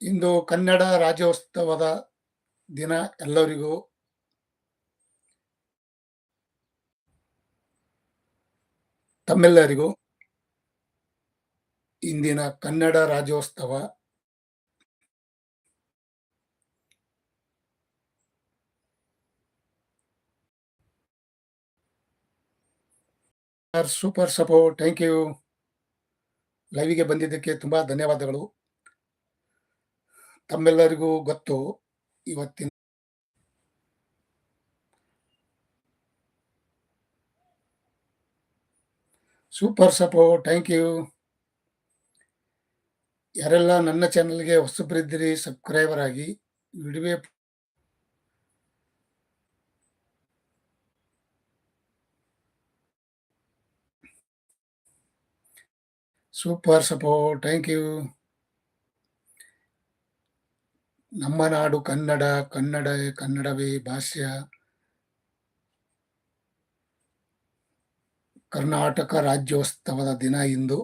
ಇಂದು ಕನ್ನಡ ರಾಜ್ಯೋತ್ಸವದ ದಿನ ಎಲ್ಲರಿಗೂ. ತಮ್ಮೆಲ್ಲರಿಗೂ ಇಂದಿನ Kannada Rajyotsava. Super support thank you. ಲೈವಿಗೆ ಬಂದಿದ್ದಕ್ಕೆ ತುಂಬ ಧನ್ಯವಾದಗಳು. ತಮ್ಮೆಲ್ಲರಿಗೂ ಗೊತ್ತು, ಇವತ್ತಿನ ಸೂಪರ್ ಸಪೋರ್ಟ್ ಥ್ಯಾಂಕ್ ಯು ಯಾರೆಲ್ಲ ನನ್ನ ಚಾನಲ್ಗೆ ಹೊಸಬರಿದ್ದೀರಿ ಸಬ್ಸ್ಕ್ರೈಬರ್ ಆಗಿ, video super support thank you ನಮ್ಮ ನಾಡು ಕನ್ನಡ ಕನ್ನಡ, ಕನ್ನಡವೇ ಭಾಷ್ಯ. ಕರ್ನಾಟಕ ರಾಜ್ಯೋತ್ಸವದ ದಿನ ಇಂದು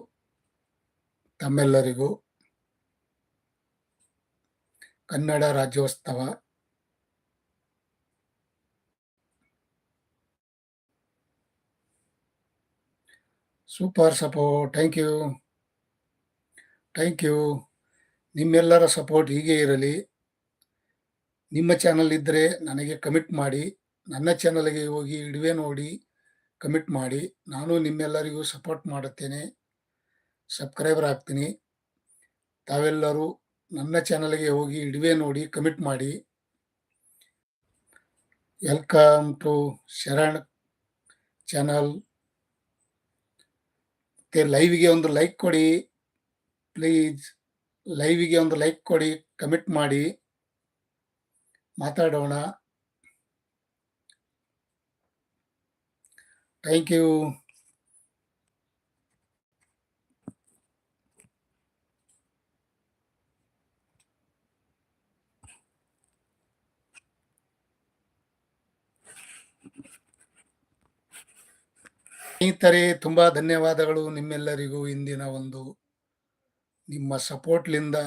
ತಮ್ಮೆಲ್ಲರಿಗೂ. Kannada Rajyotsava. Super support thank you thank you ನಿಮ್ಮೆಲ್ಲರ ಸಪೋರ್ಟ್ ಹೀಗೆ ಇರಲಿ. ನಿಮ್ಮ ಚಾನಲ್ ಇದ್ದರೆ ನನಗೆ ಕಮಿಟ್ ಮಾಡಿ. ನನ್ನ ಚಾನಲ್ಗೆ ಹೋಗಿ ಇಡುವೆ ನೋಡಿ ಕಮಿಟ್ ಮಾಡಿ. ನಾನು ನಿಮ್ಮೆಲ್ಲರಿಗೂ ಸಪೋರ್ಟ್ ಮಾಡುತ್ತೇನೆ. ಸಬ್ಸ್ಕ್ರೈಬರ್ ಆಗ್ತೀನಿ. ತಾವೆಲ್ಲರೂ ನನ್ನ ಚಾನಲ್ಗೆ ಹೋಗಿ ಇಡುವೆ ನೋಡಿ ಕಮಿಟ್ ಮಾಡಿ. ವೆಲ್ಕಮ್ ಟು ಶರಣ್ ಚಾನಲ್ ಮತ್ತು ಲೈವ್ಗೆ ಒಂದು ಲೈಕ್ ಕೊಡಿ. ಪ್ಲೀಸ್ ಲೈವಿಗೆ ಒಂದು ಲೈಕ್ ಕೊಡಿ ಕಮಿಟ್ ಮಾಡಿ. ಮಾತಾಡೋಣ. ಥ್ಯಾಂಕ್ ಯು ಸ್ನೇಹಿತರೆ, ತುಂಬಾ ಧನ್ಯವಾದಗಳು ನಿಮ್ಮೆಲ್ಲರಿಗೂ ಇಂದಿನ ಒಂದು ನಿಮ್ಮ ಸಪೋರ್ಟ್ಲಿಂದ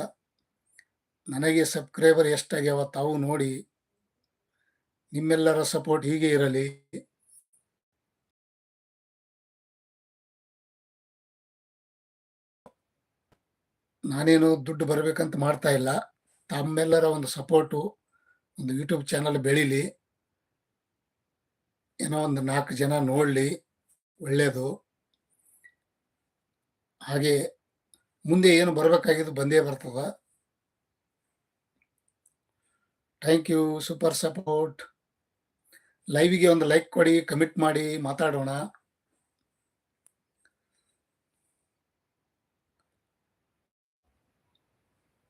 ನನಗೆ ಸಬ್ಸ್ಕ್ರೈಬರ್ ಎಷ್ಟಾಗ್ಯಾವ ತಾವು ನೋಡಿ, ನಿಮ್ಮೆಲ್ಲರ ಸಪೋರ್ಟ್ ಹೀಗೆ ಇರಲಿ. ನಾನೇನು ದುಡ್ಡು ಬರಬೇಕಂತ ಮಾಡ್ತಾ ಇಲ್ಲ. ತಮ್ಮೆಲ್ಲರ ಒಂದು ಸಪೋರ್ಟು ಒಂದು ಯೂಟ್ಯೂಬ್ ಚಾನಲ್ ಬೆಳೀಲಿ. ಏನೋ ಒಂದು ನಾಲ್ಕು ಜನ ನೋಡಲಿ ಒಳ್ಳೆಯದು ಹಾಗೆ ಮುಂದೆ ಏನು ಬರಬೇಕಾಗಿದ್ದು ಬಂದೇ ಬರ್ತದ. ಥ್ಯಾಂಕ್ ಯು ಸೂಪರ್ ಸಪೋರ್ಟ್ ಲೈವಿಗೆ ಒಂದು ಲೈಕ್ ಕೊಡಿ ಕಮಿಟ್ ಮಾಡಿ, ಮಾತಾಡೋಣ.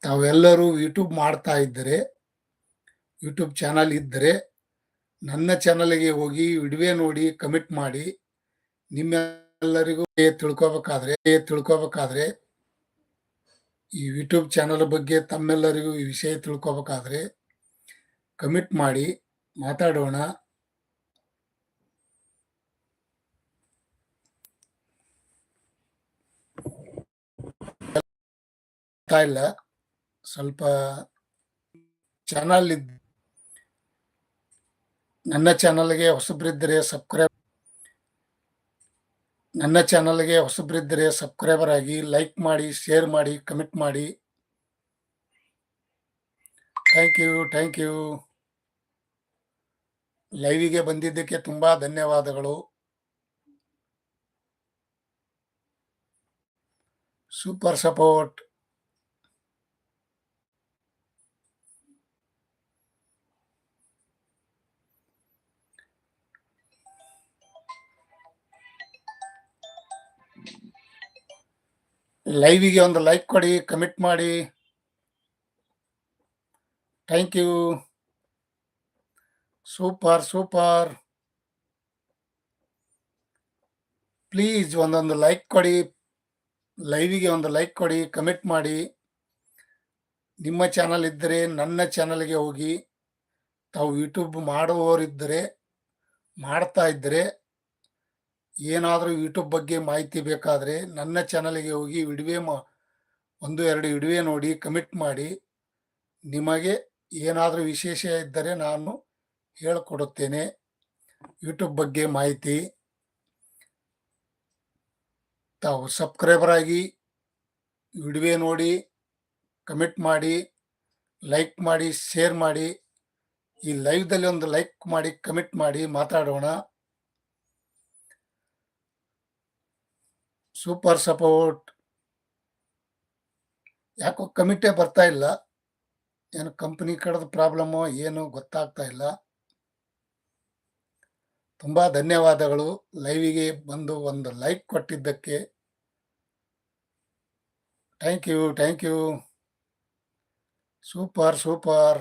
ತಾವೆಲ್ಲರೂ ಯೂಟ್ಯೂಬ್ ಮಾಡ್ತಾ ಇದ್ದರೆ ಯೂಟ್ಯೂಬ್ ಚಾನಲ್ ಇದ್ದರೆ, ನನ್ನ ಚಾನಲ್ಗೆ ಹೋಗಿ ವಿಡಿಯೋ ನೋಡಿ ಕಮಿಟ್ ಮಾಡಿ, ನಿಮ್ಮೆಲ್ಲರಿಗೂ ತಿಳ್ಕೊಬೇಕಾದ್ರೆ ತಿಳ್ಕೊಬೇಕಾದ್ರೆ ಈ ಯೂಟ್ಯೂಬ್ ಚಾನಲ್ ಬಗ್ಗೆ ತಮ್ಮೆಲ್ಲರಿಗೂ ಈ ವಿಷಯ ತಿಳ್ಕೊಬೇಕಾದ್ರೆ ಕಮಿಟ್ ಮಾಡಿ, ಮಾತಾಡೋಣ. ಇಲ್ಲ. ಸ್ವಲ್ಪ ಚಾನಲ್ ನನ್ನ ಚಾನಲ್ಗೆ ಹೊಸಬ್ರಿದ್ದರೆ ಸಬ್ಸ್ಕ್ರೈಬ್ ನನ್ನ ಚಾನಲ್ಗೆ ಹೊಸಬ್ರಿದ್ದರೆ ಸಬ್ಸ್ಕ್ರೈಬರ್ ಆಗಿ ಲೈಕ್ ಮಾಡಿ ಶೇರ್ ಮಾಡಿ ಕಮೆಂಟ್ ಮಾಡಿ. ಥ್ಯಾಂಕ್ ಯು ಥ್ಯಾಂಕ್ ಯು ಲೈವಿಗೆ ಬಂದಿದ್ದಕ್ಕೆ ತುಂಬ ಧನ್ಯವಾದಗಳು. ಸೂಪರ್ ಸಪೋರ್ಟ್ ಲೈವಿಗೆ ಒಂದು ಲೈಕ್ ಕೊಡಿ ಕಮಿಟ್ ಮಾಡಿ. Thank you super super please ಒಂದೊಂದು ಲೈಕ್ ಕೊಡಿ ಲೈವಿಗೆ ಒಂದು ಲೈಕ್ ಕೊಡಿ ಕಮಿಟ್ ಮಾಡಿ. ನಿಮ್ಮ ಚಾನಲ್ ಇದ್ದರೆ ನನ್ನ ಚಾನಲ್ಗೆ ಹೋಗಿ. ತಾವು ಯೂಟ್ಯೂಬ್ ಮಾಡುವವರಿದ್ದರೆ ಮಾಡ್ತಾ ಇದ್ದರೆ ಏನಾದರೂ ಯೂಟ್ಯೂಬ್ ಬಗ್ಗೆ ಮಾಹಿತಿ ಬೇಕಾದರೆ ನನ್ನ ಚಾನಲ್ಗೆ ಹೋಗಿ ವಿಡಿಯೋ ಮಾ, ಒಂದು, ಎರಡು ವಿಡಿಯೋ ನೋಡಿ ಕಮಿಟ್ ಮಾಡಿ. ನಿಮಗೆ ಏನಾದರೂ ವಿಶೇಷ ಇದ್ದರೆ ನಾನು ಹೇಳಿಕೊಡುತ್ತೇನೆ. ಯೂಟ್ಯೂಬ್ ಬಗ್ಗೆ ಮಾಹಿತಿ. ತಾವು ಸಬ್ಸ್ಕ್ರೈಬರ್ ಆಗಿ ವಿಡಿಯೋ ನೋಡಿ ಕಮೆಂಟ್ ಮಾಡಿ ಲೈಕ್ ಮಾಡಿ ಶೇರ್ ಮಾಡಿ. ಈ ಲೈವ್ದಲ್ಲಿ ಒಂದು ಲೈಕ್ ಮಾಡಿ ಕಮೆಂಟ್ ಮಾಡಿ ಮಾತಾಡೋಣ. Super support. ಯಾಕೋ ಕಮಿಟೇ ಬರ್ತಾ ಇಲ್ಲ. ಏನು ಕಂಪ್ನಿ ಕಡೆದ ಪ್ರಾಬ್ಲಮ್ಮು ಏನು ಗೊತ್ತಾಗ್ತಾ ಇಲ್ಲ. ತುಂಬಾ ಧನ್ಯವಾದಗಳು. ಲೈವಿಗೆ ಬಂದು ಒಂದು ಲೈಕ್ ಕೊಟ್ಟಿದ್ದಕ್ಕೆ. Thank you thank you. Super super.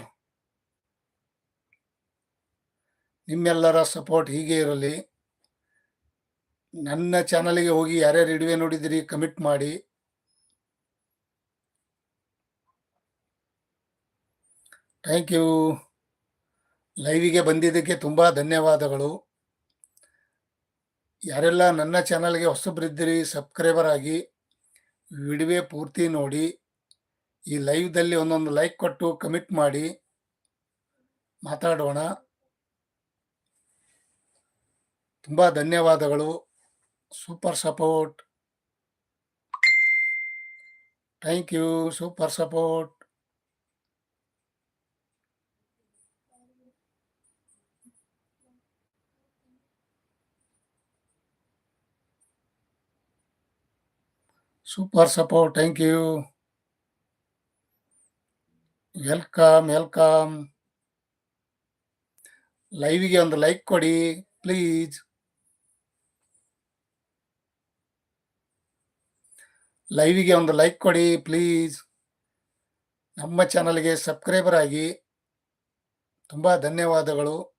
ನಿಮ್ಮೆಲ್ಲರ ಸಪೋರ್ಟ್ ಹೀಗೆ ಇರಲಿ. ನನ್ನ ಚಾನಲ್ಗೆ ಹೋಗಿ ಯಾರ್ಯಾರು ಇಡುವೆ ನೋಡಿದಿರಿ ಕಮಿಟ್ ಮಾಡಿ. ಥ್ಯಾಂಕ್ ಯು ಲೈವಿಗೆ ಬಂದಿದ್ದಕ್ಕೆ ತುಂಬ ಧನ್ಯವಾದಗಳು. ಯಾರೆಲ್ಲ ನನ್ನ ಚಾನಲ್ಗೆ ಹೊಸಬ್ರಿದ್ದೀರಿ ಸಬ್ಸ್ಕ್ರೈಬರ್ ಆಗಿ ವಿಡಿಯೋ ಪೂರ್ತಿ ನೋಡಿ. ಈ ಲೈವ್ದಲ್ಲಿ ಒಂದೊಂದು ಲೈಕ್ ಕೊಟ್ಟು ಕಮಿಟ್ ಮಾಡಿ. ಮಾತಾಡೋಣ. ತುಂಬ ಧನ್ಯವಾದಗಳು. Super support thank you super support super support thank you welcome welcome ಲೈವಿಗೆ ಒಂದು ಲೈಕ್ ಕೊಡಿ ಪ್ಲೀಸ್ ಲೈವಿಗೆ ಒಂದು ಲೈಕ್ ಕೊಡಿ ಪ್ಲೀಸ್ ನಮ್ಮ ಚಾನಲ್ಗೆ ಸಬ್ಸ್ಕ್ರೈಬರ್ ಆಗಿ ತುಂಬ ಧನ್ಯವಾದಗಳು.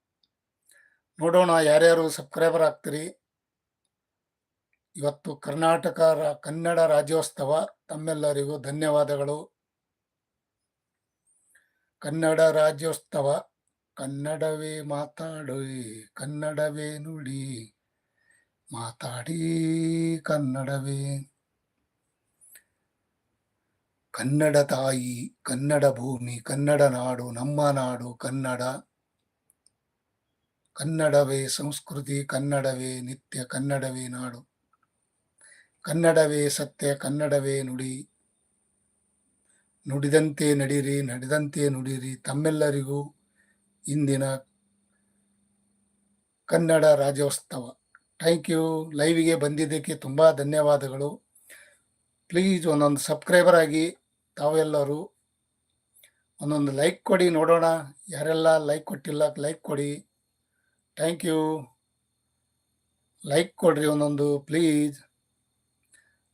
ನೋಡೋಣ ಯಾರ್ಯಾರು ಸಬ್ಸ್ಕ್ರೈಬರ್ ಆಗ್ತೀರಿ. ಇವತ್ತು ಕರ್ನಾಟಕ ಕನ್ನಡ ರಾಜ್ಯೋತ್ಸವ, ತಮ್ಮೆಲ್ಲರಿಗೂ ಧನ್ಯವಾದಗಳು. ಕನ್ನಡ ರಾಜ್ಯೋತ್ಸವ, ಕನ್ನಡವೇ ಮಾತಾಡಿ ಕನ್ನಡವೇ ನುಡಿ. ಮಾತಾಡಿ ಕನ್ನಡವೇ. ಕನ್ನಡ ತಾಯಿ, ಕನ್ನಡ ಭೂಮಿ, ಕನ್ನಡ ನಾಡು, ನಮ್ಮ ನಾಡು, ಕನ್ನಡ. ಕನ್ನಡವೇ ಸಂಸ್ಕೃತಿ, ಕನ್ನಡವೇ ನಿತ್ಯ, ಕನ್ನಡವೇ ನಾಡು. ಕನ್ನಡವೇ ಸತ್ಯ, ಕನ್ನಡವೇ ನುಡಿ. ನುಡಿದಂತೆ ನಡೀರಿ, ನಡೆದಂತೆ ನುಡಿರಿ ತಮ್ಮೆಲ್ಲರಿಗೂ ಇಂದಿನ ಕನ್ನಡ ರಾಜ್ಯೋತ್ಸವ. Thank you. ಲೈವಿಗೆ ಬಂದಿದ್ದಕ್ಕೆ ತುಂಬ ಧನ್ಯವಾದಗಳು. ಪ್ಲೀಸ್ ಒಂದೊಂದು ಸಬ್ಸ್ಕ್ರೈಬರ್ ಆಗಿ ತಾವೆಲ್ಲರೂ ಒಂದೊಂದು ಲೈಕ್ ಕೊಡಿ ನೋಡೋಣ. ಯಾರೆಲ್ಲ ಲೈಕ್ ಕೊಟ್ಟಿಲ್ಲ ಲೈಕ್ ಕೊಡಿ. ಥ್ಯಾಂಕ್ ಯು ಲೈಕ್ ಕೊಡ್ರಿ ಒಂದೊಂದು ಪ್ಲೀಸ್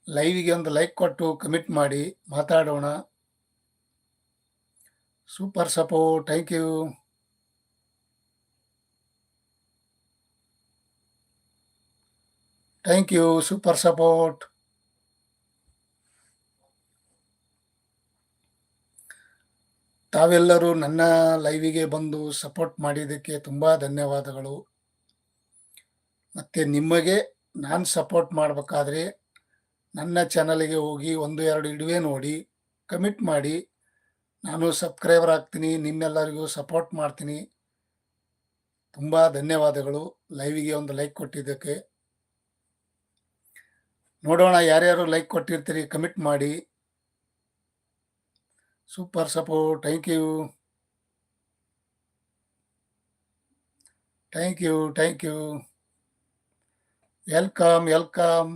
ಲೈವಿಗೆ ಒಂದು ಲೈಕ್ ಕೊಟ್ಟು ಕಮಿಟ್ ಮಾಡಿ ಮಾತಾಡೋಣ. Super support thank you thank you super support ತಾವೆಲ್ಲರೂ ನನ್ನ ಲೈವಿಗೆ ಬಂದು ಸಪೋರ್ಟ್ ಮಾಡಿದ್ದಕ್ಕೆ ತುಂಬ ಧನ್ಯವಾದಗಳು. ಮತ್ತು ನಿಮಗೆ ನಾನು ಸಪೋರ್ಟ್ ಮಾಡಬೇಕಾದ್ರೆ ನನ್ನ ಚಾನಲಿಗೆ ಹೋಗಿ ಒಂದು ಎರಡು ಇಡುವೆ ನೋಡಿ, ಕಮಿಟ್ ಮಾಡಿ. ನಾನು ಸಬ್ಸ್ಕ್ರೈಬರ್ ಆಗ್ತೀನಿ, ನಿಮ್ಮೆಲ್ಲರಿಗೂ ಸಪೋರ್ಟ್ ಮಾಡ್ತೀನಿ. ತುಂಬ ಧನ್ಯವಾದಗಳು ಲೈವಿಗೆ ಒಂದು ಲೈಕ್ ಕೊಟ್ಟಿದ್ದಕ್ಕೆ. ನೋಡೋಣ ಯಾರ್ಯಾರು ಲೈಕ್ ಕೊಟ್ಟಿರ್ತೀರಿ, ಕಮಿಟ್ ಮಾಡಿ. Super support thank you thank you thank you welcome welcome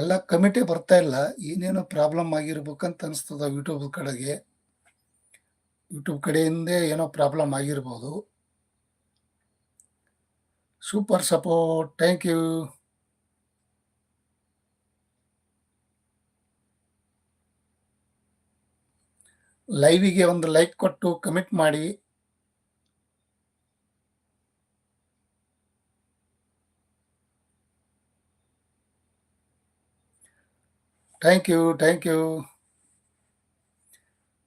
ಎಲ್ಲ ಕಮಿಟಿ ಬರ್ತಾ ಇಲ್ಲ. ಏನೇನೋ ಪ್ರಾಬ್ಲಮ್ ಆಗಿರ್ಬೇಕಂತ ಅನಿಸ್ತದ ಯೂಟ್ಯೂಬ್ ಕಡೆಗೆ. ಯೂಟ್ಯೂಬ್ ಕಡೆಯಿಂದ ಏನೋ ಪ್ರಾಬ್ಲಮ್ ಆಗಿರ್ಬೋದು. ಸೂಪರ್ ಸಪೋರ್ಟ್ ಥ್ಯಾಂಕ್ ಯು ಲೈವಿಗೆ ಒಂದು ಲೈಕ್ ಕೊಟ್ಟು ಕಮಿಟ್ ಮಾಡಿ. ಥ್ಯಾಂಕ್ ಯು ಥ್ಯಾಂಕ್ ಯು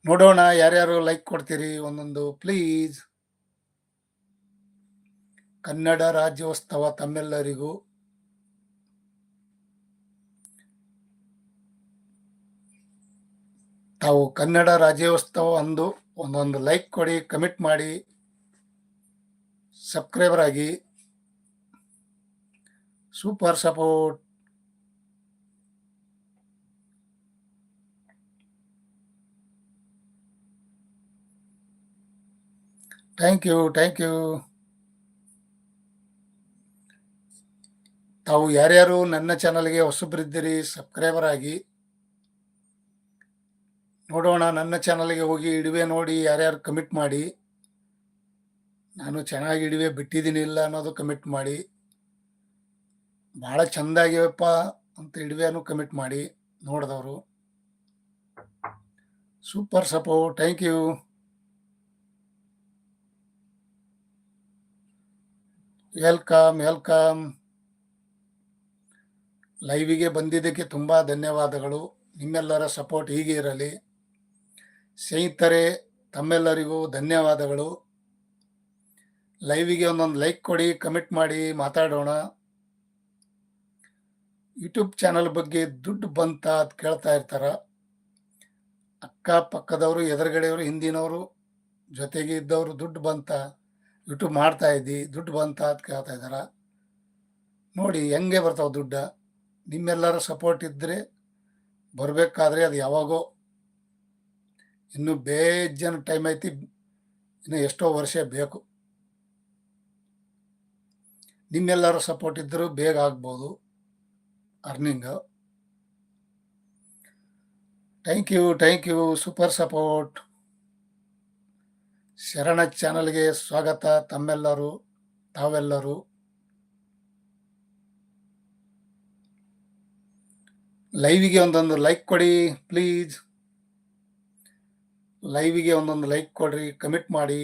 ನೋಡೋಣ, ಯಾರ್ಯಾರು ಲೈಕ್ ಕೊಡ್ತೀರಿ ಒಂದೊಂದು ಪ್ಲೀಸ್ ಕನ್ನಡ ರಾಜ್ಯೋತ್ಸವ ತಮ್ಮೆಲ್ಲರಿಗೂ. ತಾವು ಕನ್ನಡ ರಾಜ್ಯೋತ್ಸವ ಅಂದು ಒಂದೊಂದು ಲೈಕ್ ಕೊಡಿ, ಕಮಿಟ್ ಮಾಡಿ, ಸಬ್ಸ್ಕ್ರೈಬರ್ ಆಗಿ. Super support. Thank you thank you. ತಾವು ಯಾರ್ಯಾರು ನನ್ನ ಚಾನಲ್ಗೆ ಹೊಸಬ್ರಿದ್ದೀರಿ, ಸಬ್ಸ್ಕ್ರೈಬರ್ ಆಗಿ. ನೋಡೋಣ, ನನ್ನ ಚಾನಲ್ಗೆ ಹೋಗಿ ಇಡುವೆ ನೋಡಿ ಯಾರ್ಯಾರು ಕಮಿಟ್ ಮಾಡಿ. ನಾನು ಚೆನ್ನಾಗಿ ಇಡುವೆ ಬಿಟ್ಟಿದ್ದೀನಿ ಇಲ್ಲ ಅನ್ನೋದು ಕಮಿಟ್ ಮಾಡಿ. ಭಾಳ ಚೆಂದಾಗಿವಪ್ಪ ಅಂತ ಇಡುವೆನೂ ಕಮಿಟ್ ಮಾಡಿ ನೋಡಿದವರು. Super ಸಪೋ thank you. Welcome welcome. ಲೈವಿಗೆ ಬಂದಿದ್ದಕ್ಕೆ ತುಂಬ ಧನ್ಯವಾದಗಳು. ನಿಮ್ಮೆಲ್ಲರ ಸಪೋರ್ಟ್ ಹೀಗೆ ಇರಲಿ. ಸ್ನೇಹಿತರೆ, ತಮ್ಮೆಲ್ಲರಿಗೂ ಧನ್ಯವಾದಗಳು. ಲೈವಿಗೆ ಒಂದೊಂದು ಲೈಕ್ ಕೊಡಿ ಕಮೆಂಟ್ ಮಾಡಿ, ಮಾತಾಡೋಣ. ಯೂಟ್ಯೂಬ್ ಚಾನಲ್ ಬಗ್ಗೆ ದುಡ್ಡು ಬಂತ ಅಂತ ಕೇಳ್ತಾ ಇರ್ತಾರ. ಅಕ್ಕಪಕ್ಕದವರು, ಎದುರುಗಡೆಯವರು, ಹಿಂದಿನವರು, ಜೊತೆಗೆ ಇದ್ದವರು ದುಡ್ಡು ಬಂತ. ಯೂಟ್ಯೂಬ್ ಮಾಡ್ತಾ ಇದ್ದಿ, ದುಡ್ಡು ಬಂತ ಅಂತ ಕೇಳ್ತಾ ಇದ್ದಾರ. ನೋಡಿ, ಹೆಂಗೆ ಬರ್ತಾವೆ ದುಡ್ಡ? ನಿಮ್ಮೆಲ್ಲರ ಸಪೋರ್ಟ್ ಇದ್ದರೆ ಬರಬೇಕಾದ್ರೆ ಅದು ಯಾವಾಗೋ ಇನ್ನು ಬೇಜನ ಟೈಮ್ ಐತಿ, ಇನ್ನು ಎಷ್ಟೋ ವರ್ಷ ಬೇಕು. ನಿಮ್ಮೆಲ್ಲರ ಸಪೋರ್ಟ್ ಇದ್ದರೂ ಬೇಗ ಆಗ್ಬೋದು earning thank you thank you super support Sharana ಚಾನಲ್ಗೆ ಸ್ವಾಗತ ತಮ್ಮೆಲ್ಲರೂ, ತಾವೆಲ್ಲರೂ. ಲೈವಿಗೆ ಒಂದೊಂದು ಲೈಕ್ ಕೊಡಿ ಪ್ಲೀಸ್ ಲೈವಿಗೆ ಒಂದೊಂದು ಲೈಕ್ ಕೊಡ್ರಿ ಕಮಿಟ್ ಮಾಡಿ.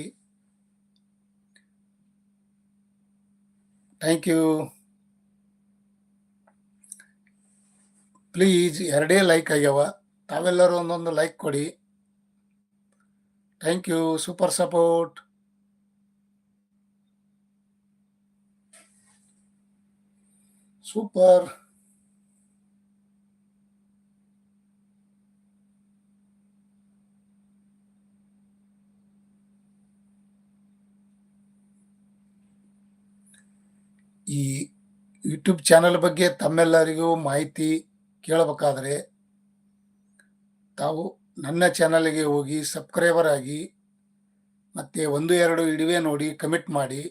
ಥ್ಯಾಂಕ್ ಯು ಪ್ಲೀಸ್ ಎರಡೇ ಲೈಕ್ ಆಗ್ಯಾವ. ತಾವೆಲ್ಲರೂ ಒಂದೊಂದು ಲೈಕ್ ಕೊಡಿ. Thank you super support super ಈ ಯೂಟ್ಯೂಬ್ ಚಾನಲ್ ಬಗ್ಗೆ ತಮ್ಮೆಲ್ಲರಿಗೂ ಮಾಹಿತಿ ಕೇಳಬೇಕಾದರೆ ತಾವು ನನ್ನ ಚಾನಲ್ಗೆ ಹೋಗಿ ಸಬ್ಸ್ಕ್ರೈಬರ್ ಆಗಿ ಮತ್ತು ಒಂದು ಎರಡು ಇಡುವೆ ನೋಡಿ ಕಮಿಟ್ ಮಾಡಿ.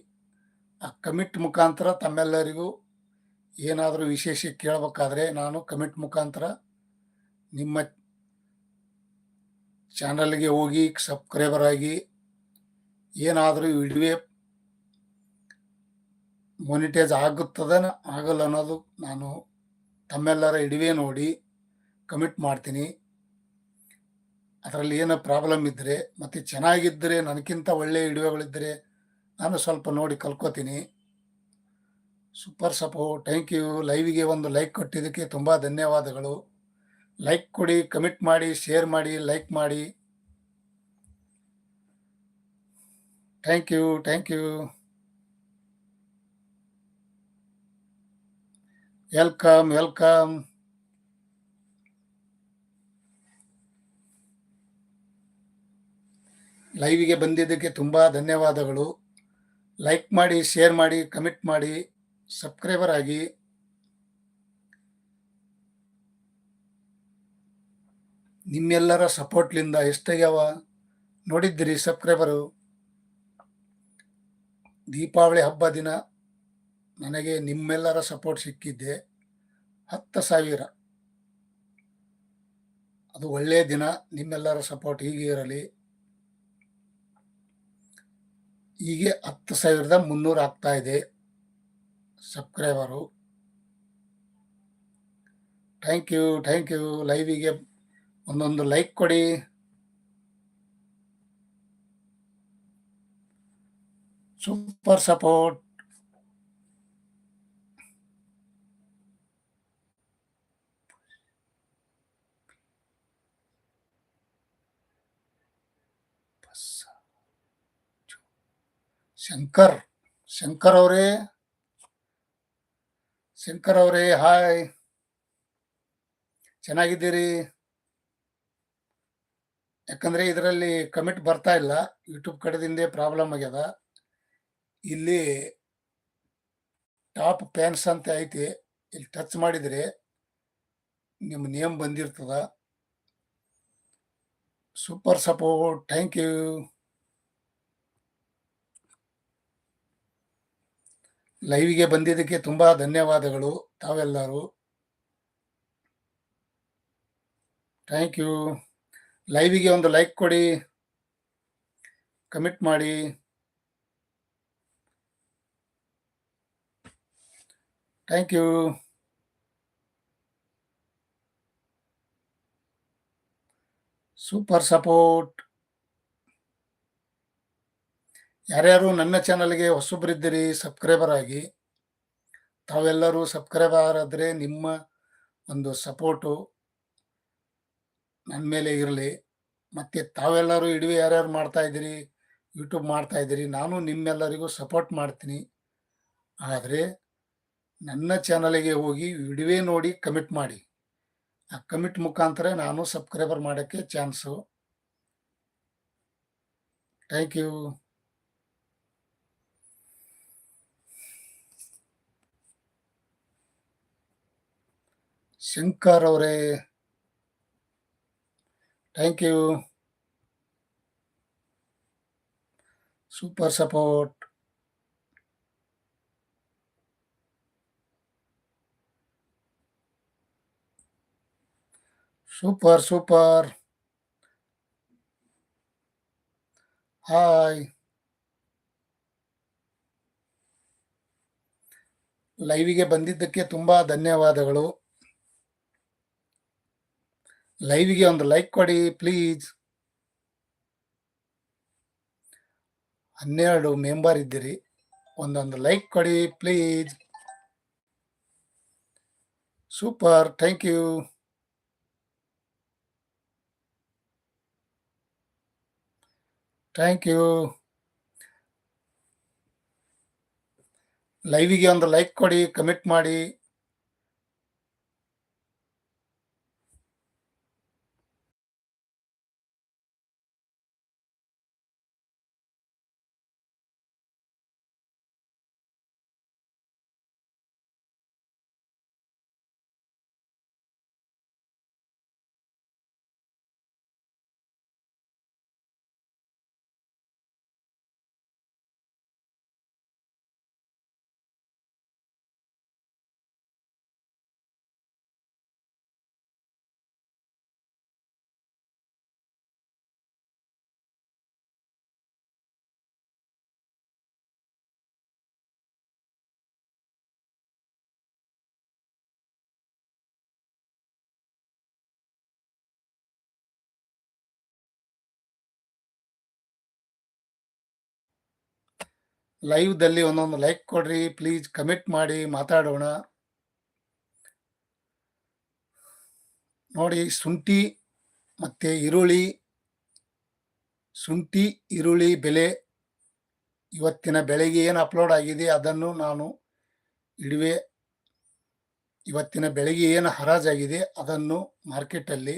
ಆ ಕಮಿಟ್ ಮುಖಾಂತರ ತಮ್ಮೆಲ್ಲರಿಗೂ ಏನಾದರೂ ವಿಶೇಷ ಕೇಳಬೇಕಾದ್ರೆ ನಾನು ಕಮಿಟ್ ಮುಖಾಂತರ ನಿಮ್ಮ ಚಾನಲ್ಗೆ ಹೋಗಿ ಸಬ್ಸ್ಕ್ರೈಬರ್ ಆಗಿ ಏನಾದರೂ ಇಡುವೆ ಮೊನಿಟೈಸ್ ಆಗುತ್ತದನ ಆಗಲ್ಲ ಅನ್ನೋದು ನಾನು ತಮ್ಮೆಲ್ಲರ ಇಡಿವೆ ನೋಡಿ ಕಮಿಟ್ ಮಾಡ್ತೀನಿ. ಅದರಲ್ಲಿ ಏನೋ ಪ್ರಾಬ್ಲಮ್ ಇದ್ದರೆ ಮತ್ತು ಚೆನ್ನಾಗಿದ್ದರೆ ನನಗಿಂತ ಒಳ್ಳೆಯ ಇಡಿವೆಗಳಿದ್ದರೆ ನಾನು ಸ್ವಲ್ಪ ನೋಡಿ ಕಲ್ಕೋತೀನಿ. ಸೂಪರ್ ಸಪೋರ್ಟ್ ಥ್ಯಾಂಕ್ ಯು ಲೈವಿಗೆ ಒಂದು ಲೈಕ್ ಕೊಟ್ಟಿದ್ದಕ್ಕೆ ತುಂಬ ಧನ್ಯವಾದಗಳು. ಲೈಕ್ ಕೊಡಿ ಕಮಿಟ್ ಮಾಡಿ ಶೇರ್ ಮಾಡಿ ಲೈಕ್ ಮಾಡಿ. Thank you thank you welcome welcome ಲೈವಿಗೆ ಬಂದಿದ್ದಕ್ಕೆ ತುಂಬ ಧನ್ಯವಾದಗಳು. ಲೈಕ್ ಮಾಡಿ ಶೇರ್ ಮಾಡಿ ಕಮೆಂಟ್ ಮಾಡಿ ಸಬ್ಸ್ಕ್ರೈಬರ್ ಆಗಿ. ನಿಮ್ಮೆಲ್ಲರ ಸಪೋರ್ಟ್ಲಿಂದ ಎಷ್ಟಾಗ್ಯಾವ ನೋಡಿದ್ದೀರಿ ಸಬ್ಸ್ಕ್ರೈಬರು, ದೀಪಾವಳಿ ಹಬ್ಬ ದಿನ. ನನಗೆ ನಿಮ್ಮೆಲ್ಲರ ಸಪೋರ್ಟ್ ಸಿಕ್ಕಿದ್ದೆ ಹತ್ತು ಸಾವಿರ. ಅದು ಒಳ್ಳೆಯ ದಿನ, ನಿಮ್ಮೆಲ್ಲರ ಸಪೋರ್ಟ್ ಹೀಗೆ ಇರಲಿ. ಹೀಗೆ ಹತ್ತು ಸಾವಿರದ ಮುನ್ನೂರು ಆಗ್ತಾ ಇದೆ subscriber. Thank you thank you ಲೈವಿಗೆ ಒಂದೊಂದು ಲೈಕ್ ಕೊಡಿ. ಸೂಪರ್ ಸಪೋರ್ಟ್ ಶಂಕರ್ ಶಂಕರ್ ಅವರೇ. ಶಂಕರ್ ಅವರೇ, ಹಾಯ್. ಚೆನ್ನಾಗಿದ್ದೀರಿ? ಯಾಕಂದ್ರೆ ಇದರಲ್ಲಿ ಕಮಿಟ್ ಬರ್ತಾ ಇಲ್ಲ. ಯೂಟ್ಯೂಬ್ ಕಡೆದಿಂದೇ ಪ್ರಾಬ್ಲಮ್ ಆಗ್ಯದ. ಇಲ್ಲಿ ಟಾಪ್ ಪ್ಯಾನ್ಸ್ ಅಂತ ಐತಿ. ಇಲ್ಲಿ ಟಚ್ ಮಾಡಿದ್ರೆ ನಿಮ್ಮ name ಬಂದಿರ್ತದ. Super support, thank you. ಲೈವ್ಗೆ ಬಂದಿದ್ದಕ್ಕೆ ತುಂಬಾ ಧನ್ಯವಾದಗಳು ತಾವೆಲ್ಲರೂ. ಥ್ಯಾಂಕ್ ಯು ಲೈವಿಗೆ ಒಂದು ಲೈಕ್ ಕೊಡಿ. ಕಮಿಟ್ ಮಾಡಿ. ಥ್ಯಾಂಕ್ ಯು ಸೂಪರ್ ಸಪೋರ್ಟ್ ಯಾರ್ಯಾರು ನನ್ನ ಚಾನಲ್ಗೆ ಹೊಸಬ್ರಿದ್ದೀರಿ, ಸಬ್ಸ್ಕ್ರೈಬರ್ ಆಗಿ, ತಾವೆಲ್ಲರೂ ಸಬ್ಸ್ಕ್ರೈಬರ್ ಆದರೆ ನಿಮ್ಮ ಒಂದು ಸಪೋರ್ಟು ನನ್ನ ಮೇಲೆ ಇರಲಿ. ಮತ್ತು ತಾವೆಲ್ಲರೂ ಇಡುವೆ ಯಾರ್ಯಾರು ಮಾಡ್ತಾ ಇದ್ದೀರಿ, ಯೂಟ್ಯೂಬ್ ಮಾಡ್ತಾ ಇದ್ದೀರಿ, ನಾನು ನಿಮ್ಮೆಲ್ಲರಿಗೂ ಸಪೋರ್ಟ್ ಮಾಡ್ತೀನಿ. ಆದರೆ ನನ್ನ ಚಾನಲಿಗೆ ಹೋಗಿ ವಿಡಿಯೋ ನೋಡಿ ಕಮಿಟ್ ಮಾಡಿ. ಆ ಕಮಿಟ್ ಮುಖಾಂತರ ನಾನು ಸಬ್ಸ್ಕ್ರೈಬರ್ ಮಾಡೋಕ್ಕೆ ಚಾನ್ಸು. Thank you. ಶಂಕರ್ ಅವರೇ. Thank you super support super super hi ಲೈವಿಗೆ ಬಂದಿದ್ದಕ್ಕೆ ತುಂಬ ಧನ್ಯವಾದಗಳು. ಲೈವ್ಗೆ ಒಂದು ಲೈಕ್ ಕೊಡಿ, ಪ್ಲೀಸ್. ಹನ್ನೆರಡು ಮೆಂಬರ್ ಇದ್ದೀರಿ. ಒಂದೊಂದು ಲೈಕ್ ಕೊಡಿ, please. Super, thank you. Thank you. ಲೈವಿಗೆ ಒಂದು ಲೈಕ್ ಕೊಡಿ, ಕಮೆಂಟ್ ಮಾಡಿ. ಲೈವ್ದಲ್ಲಿ ಒಂದೊಂದು ಲೈಕ್ ಕೊಡ್ರಿ ಪ್ಲೀಸ್ ಕಮಿಟ್ ಮಾಡಿ ಮಾತಾಡೋಣ. ನೋಡಿ, ಶುಂಠಿ ಮತ್ತೆ ಈರುಳ್ಳಿ. ಶುಂಠಿ, ಈರುಳ್ಳಿ ಬೆಲೆ ಇವತ್ತಿನ ಬೆಳೆಗೆ ಏನು ಅಪ್ಲೋಡ್ ಆಗಿದೆ ಅದನ್ನು ನಾನು ಇಡುವೆ. ಇವತ್ತಿನ ಬೆಳೆಗೆ ಏನು ಹರಾಜಾಗಿದೆ ಅದನ್ನು ಮಾರ್ಕೆಟಲ್ಲಿ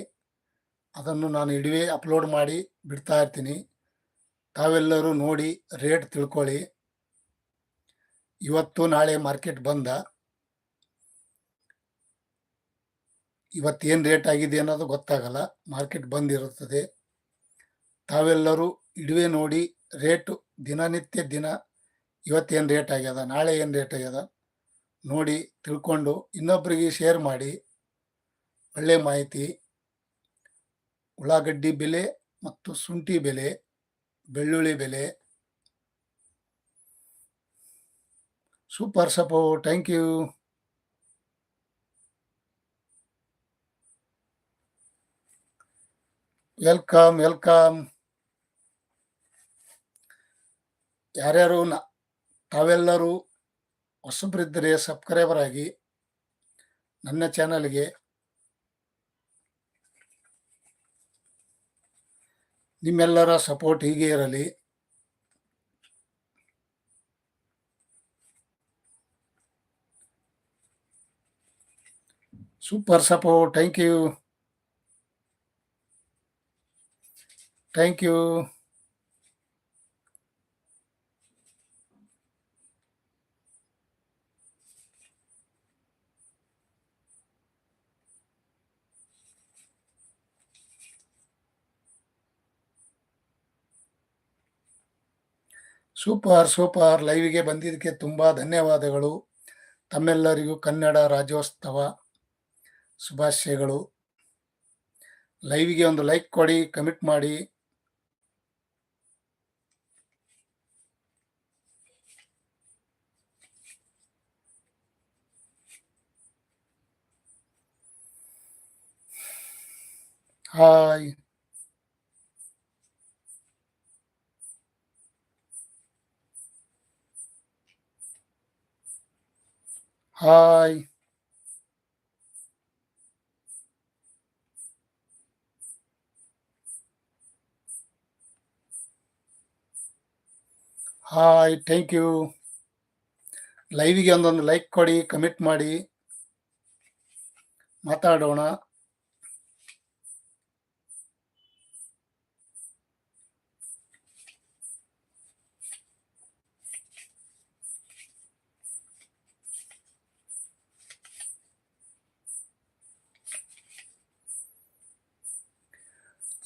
ಅದನ್ನು ನಾನು ಇಡುವೆ ಅಪ್ಲೋಡ್ ಮಾಡಿ ಬಿಡ್ತಾ ಇರ್ತೀನಿ. ತಾವೆಲ್ಲರೂ ನೋಡಿ ರೇಟ್ ತಿಳ್ಕೊಳ್ಳಿ. ಇವತ್ತು ನಾಳೆ ಮಾರ್ಕೆಟ್ ಬಂದ. ಇವತ್ತೇನು ರೇಟ್ ಆಗಿದೆ ಅನ್ನೋದು ಗೊತ್ತಾಗಲ್ಲ. ಮಾರ್ಕೆಟ್ ಬಂದಿರುತ್ತದೆ. ತಾವೆಲ್ಲರೂ ಇಡುವೆ ನೋಡಿ ರೇಟು ದಿನನಿತ್ಯ ದಿನ ಇವತ್ತೇನು ರೇಟ್ ಆಗ್ಯದ, ನಾಳೆ ಏನು ರೇಟ್ ಆಗ್ಯದ ನೋಡಿ ತಿಳ್ಕೊಂಡು ಇನ್ನೊಬ್ಬರಿಗೆ ಶೇರ್ ಮಾಡಿ. ಒಳ್ಳೆ ಮಾಹಿತಿ. ಉಳ್ಳಾಗಡ್ಡಿ ಬೆಲೆ ಮತ್ತು ಶುಂಠಿ ಬೆಲೆ, ಬೆಳ್ಳುಳ್ಳಿ ಬೆಲೆ super support thank you welcome welcome ಯಾರ್ಯಾರು ನ, ತಾವೆಲ್ಲರೂ ಹೊಸಬ್ರಿದ್ದರೆ ಸಬ್ಸ್ಕ್ರೈಬರ್ ಆಗಿ ನನ್ನ ಚಾನಲ್ಗೆ ನಿಮ್ಮೆಲ್ಲರ ಸಪೋರ್ಟ್ ಹೀಗೆ ಇರಲಿ. Super support thank you thank you super super ಲೈವಿಗೆ ಬಂದಿದ್ದಕ್ಕೆ ತುಂಬ ಧನ್ಯವಾದಗಳು. ತಮ್ಮೆಲ್ಲರಿಗೂ ಕನ್ನಡ ರಾಜ್ಯೋತ್ಸವ. ಶುಭಾಶಯಗಳು. ಲೈವಿಗೆ ಒಂದು ಲೈಕ್ ಕೊಡಿ ಕಮಿಟ್ ಮಾಡಿ. Hi. Hi. Hi thank you ಲೈವಿಗೆ ಒಂದೊಂದು ಲೈಕ್ ಕೊಡಿ ಕಮಿಟ್ ಮಾಡಿ. ಮಾತಾಡೋಣ.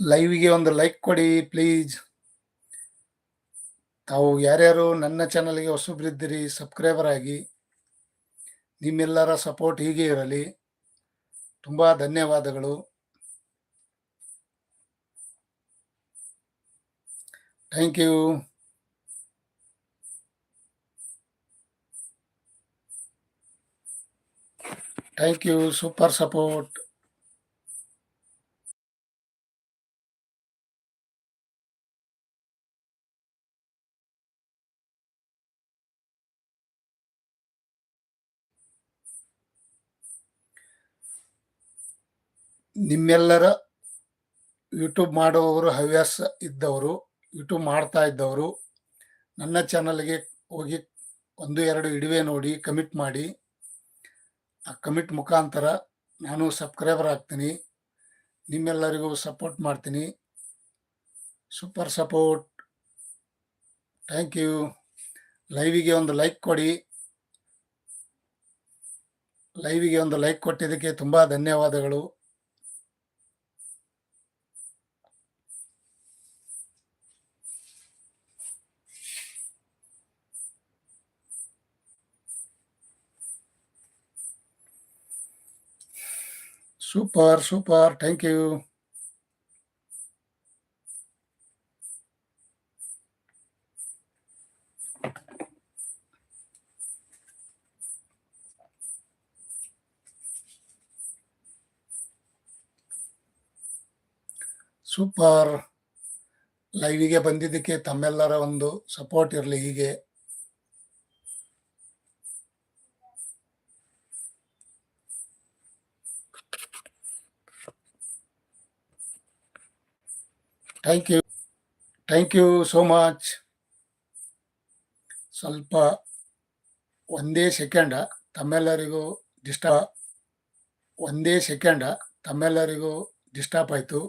ಲೈವಿಗೆ ಒಂದು ಲೈಕ್ ಕೊಡಿ ಪ್ಲೀಸ್ ತಾವು ಯಾರ್ಯಾರು ನನ್ನ ಚಾನಲ್ಗೆ ಹೊಸಬ್ರಿದ್ದೀರಿ ಸಬ್ಸ್ಕ್ರೈಬರ್ ಆಗಿ, ನಿಮ್ಮೆಲ್ಲರ ಸಪೋರ್ಟ್ ಹೀಗೆ ಇರಲಿ. ತುಂಬ ಧನ್ಯವಾದಗಳು. Thank you thank you super support ನಿಮ್ಮೆಲ್ಲರ ಯೂಟ್ಯೂಬ್ ಮಾಡುವವರು ಹವ್ಯಾಸ ಇದ್ದವರು ಯೂಟ್ಯೂಬ್ ಮಾಡ್ತಾ ಇದ್ದವರು, ನನ್ನ ಚಾನಲ್ಗೆ ಹೋಗಿ ಒಂದು, ಎರಡು ಇಡುವೆ ನೋಡಿ ಕಮಿಟ್ ಮಾಡಿ. ಆ ಕಮಿಟ್ ಮುಖಾಂತರ ನಾನು ಸಬ್ಸ್ಕ್ರೈಬರ್ ಆಗ್ತೀನಿ. ನಿಮ್ಮೆಲ್ಲರಿಗೂ ಸಪೋರ್ಟ್ ಮಾಡ್ತೀನಿ. ಸೂಪರ್ ಸಪೋರ್ಟ್ ಥ್ಯಾಂಕ್ ಯು ಲೈವಿಗೆ ಒಂದು ಲೈಕ್ ಕೊಡಿ. ಲೈವಿಗೆ ಒಂದು ಲೈಕ್ ಕೊಟ್ಟಿದ್ದಕ್ಕೆ ತುಂಬ ಧನ್ಯವಾದಗಳು. Super super thank you super ಲೈವಿಗೆ ಬಂದಿದ್ದಕ್ಕೆ ತಮ್ಮೆಲ್ಲರ ಒಂದು ಸಪೋರ್ಟ್ ಇರಲಿ ಹೀಗೆ. Thank you thank you so much ಸ್ವಲ್ಪ ಒಂದೇ ಸೆಕೆಂಡ ತಮ್ಮೆಲ್ಲರಿಗೂ ಡಿಸ್ಟರ್ಬ್ ಒಂದೇ ಸೆಕೆಂಡ ತಮ್ಮೆಲ್ಲರಿಗೂ ಡಿಸ್ಟರ್ಬ್ ಆಯಿತು.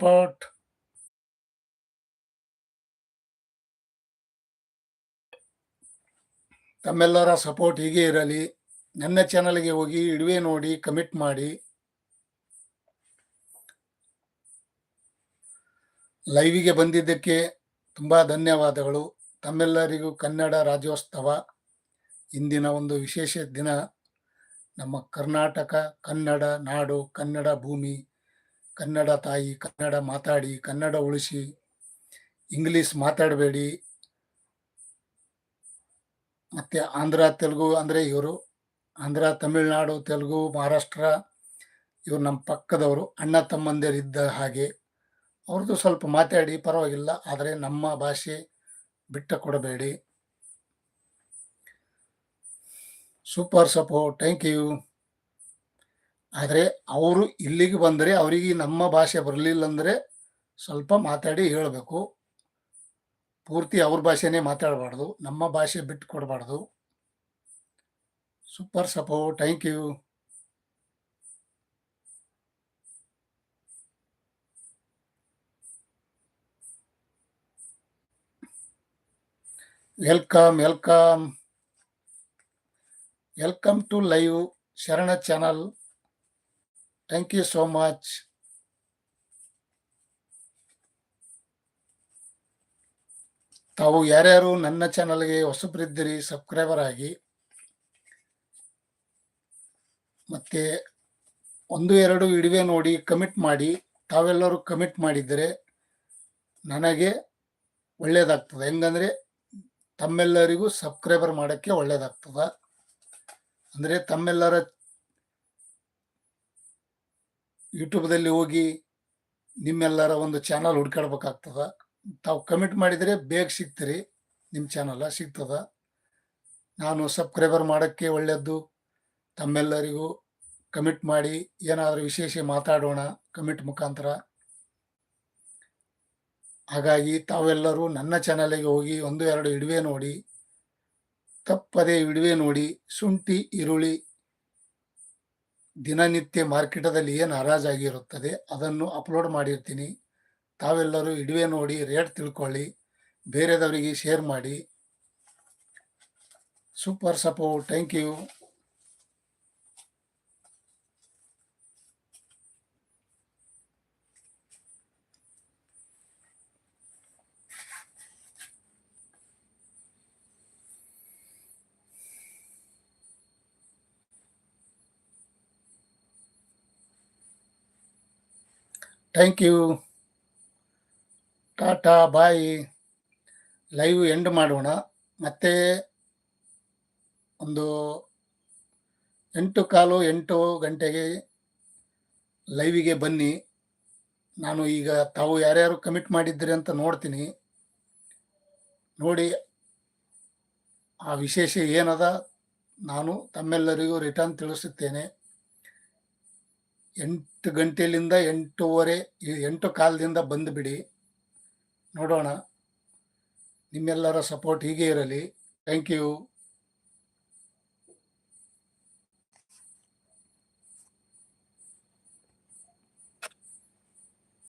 ಸಪೋರ್ಟ್ ತಮ್ಮೆಲ್ಲರ ಸಪೋರ್ಟ್ ಹೀಗೆ ಇರಲಿ. ನನ್ನ ಚಾನಲ್ಗೆ ಹೋಗಿ ಇಡುವೆ ನೋಡಿ ಕಮಿಟ್ ಮಾಡಿ. ಲೈವಿಗೆ ಬಂದಿದ್ದಕ್ಕೆ ತುಂಬ ಧನ್ಯವಾದಗಳು. ತಮ್ಮೆಲ್ಲರಿಗೂ ಕನ್ನಡ ರಾಜ್ಯೋತ್ಸವ ಇಂದಿನ ಒಂದು ವಿಶೇಷ ದಿನ. ನಮ್ಮ ಕರ್ನಾಟಕ, ಕನ್ನಡ ನಾಡು, ಕನ್ನಡ ಭೂಮಿ. ಕನ್ನಡ ತಾಯಿ, ಕನ್ನಡ ಮಾತಾಡಿ, ಕನ್ನಡ ಉಳಿಸಿ ಇಂಗ್ಲೀಷ್ ಮಾತಾಡಬೇಡಿ. ಮತ್ತು ಆಂಧ್ರ, ತೆಲುಗು ಅಂದರೆ ಇವರು, ಆಂಧ್ರ, ತಮಿಳುನಾಡು, ತೆಲುಗು, ಮಹಾರಾಷ್ಟ್ರ, ಇವರು ನಮ್ಮ ಪಕ್ಕದವರು, ಅಣ್ಣ ತಮ್ಮಂದಿರಿದ್ದ ಹಾಗೆ. ಅವ್ರದ್ದು ಸ್ವಲ್ಪ ಮಾತಾಡಿ, ಪರವಾಗಿಲ್ಲ, ಆದರೆ ನಮ್ಮ ಭಾಷೆ ಬಿಟ್ಟ ಕೊಡಬೇಡಿ. Super support, thank you. ಆದರೆ ಅವರು ಇಲ್ಲಿಗೆ ಬಂದರೆ ಅವರಿಗೆ ನಮ್ಮ ಭಾಷೆ ಬರಲಿಲ್ಲ ಅಂದರೆ ಸ್ವಲ್ಪ ಮಾತಾಡಿ ಹೇಳಬೇಕು. ಪೂರ್ತಿ ಅವ್ರ ಭಾಷೆನೇ ಮಾತಾಡಬಾರ್ದು, ನಮ್ಮ ಭಾಷೆ ಬಿಟ್ಟು ಕೊಡಬಾರ್ದು. Super support thank you welcome welcome welcome to live Sharana channel thank you so much ತಾವು ಯಾರ್ಯಾರು ನನ್ನ ಚಾನಲ್ಗೆ ಹೊಸಬರಿದ್ದೀರಿ, ಸಬ್ಸ್ಕ್ರೈಬರ್ ಆಗಿ. ಮತ್ತೆ ಒಂದು, ಎರಡು ಇಡುವೆ ನೋಡಿ ಕಮಿಟ್ ಮಾಡಿ. ತಾವೆಲ್ಲರೂ ಕಮಿಟ್ ಮಾಡಿದರೆ ನನಗೆ ಒಳ್ಳೆಯದಾಗ್ತದೆ ಹೆಂಗಂದ್ರೆ ತಮ್ಮೆಲ್ಲರಿಗೂ ಸಬ್ಸ್ಕ್ರೈಬರ್ ಮಾಡೋಕ್ಕೆ ಒಳ್ಳೆಯದಾಗ್ತದೆ ಅಂದರೆ ತಮ್ಮೆಲ್ಲರ ಯೂಟ್ಯೂಬ್ದಲ್ಲಿ ಹೋಗಿ ನಿಮ್ಮೆಲ್ಲರ ಒಂದು ಚಾನಲ್ ಹುಡ್ಕಾಡ್ಬೇಕಾಗ್ತದ. ತಾವು ಕಮೆಂಟ್ ಮಾಡಿದರೆ ಬೇಗ ಸಿಗ್ತೀರಿ ನಿಮ್ಮ ಚಾನಲ್ ಸಿಗ್ತದ. ನಾನು ಸಬ್ಸ್ಕ್ರೈಬರ್ ಮಾಡೋಕ್ಕೆ ಒಳ್ಳೆಯದು ತಮ್ಮೆಲ್ಲರಿಗೂ ಕಮಿಟ್ ಮಾಡಿ, ಏನಾದರೂ ವಿಶೇಷ ಮಾತಾಡೋಣ ಕಮಿಟ್ ಮುಖಾಂತರ. ಹಾಗಾಗಿ ತಾವೆಲ್ಲರೂ ನನ್ನ ಚಾನಲಿಗೆ ಹೋಗಿ ಒಂದು ಎರಡು ಇಡುವೆ ನೋಡಿ, ತಪ್ಪದೇ ಇಡುವೆ ನೋಡಿ, ಶುಂಠಿ, ಈರುಳ್ಳಿ ದಿನನಿತ್ಯ ಮಾರ್ಕೆಟದಲ್ಲಿ ಏನು ಹರಾಜಾಗಿರುತ್ತದೆ ಅದನ್ನು ಅಪ್ಲೋಡ್ ಮಾಡಿರ್ತೀನಿ. ತಾವೆಲ್ಲರೂ ಇಡುವೆ ನೋಡಿ, ರೇಟ್ ತಿಳ್ಕೊಳ್ಳಿ, ಬೇರೆದವರಿಗೆ ಶೇರ್ ಮಾಡಿ. Super support, thank you. Thank you tata bye live end ಮಾಡೋಣ. ಮತ್ತೆ ಒಂದು ಎಂಟು ಕಾಲು ಎಂಟು ಗಂಟೆಗೆ ಲೈವಿಗೆ ಬನ್ನಿ. ನಾನು ಈಗ ತಾವು ಯಾರ್ಯಾರು ಕಮಿಟ್ ಮಾಡಿದ್ದೀರಿ ಅಂತ ನೋಡ್ತೀನಿ. ನೋಡಿ, ಆ ವಿಶೇಷ ಏನದ ನಾನು ತಮ್ಮೆಲ್ಲರಿಗೂ ರಿಟರ್ನ್ ತಿಳಿಸುತ್ತೇನೆ. ಎಂಟು ಗಂಟೆಲಿಂದ ಎಂಟೂವರೆ ಈ ಎಂಟು ಕಾಲದಿಂದ ಬಂದುಬಿಡಿ. ನೋಡೋಣ. ನಿಮ್ಮೆಲ್ಲರ ಸಪೋರ್ಟ್ ಹೀಗೆ ಇರಲಿ. Thank you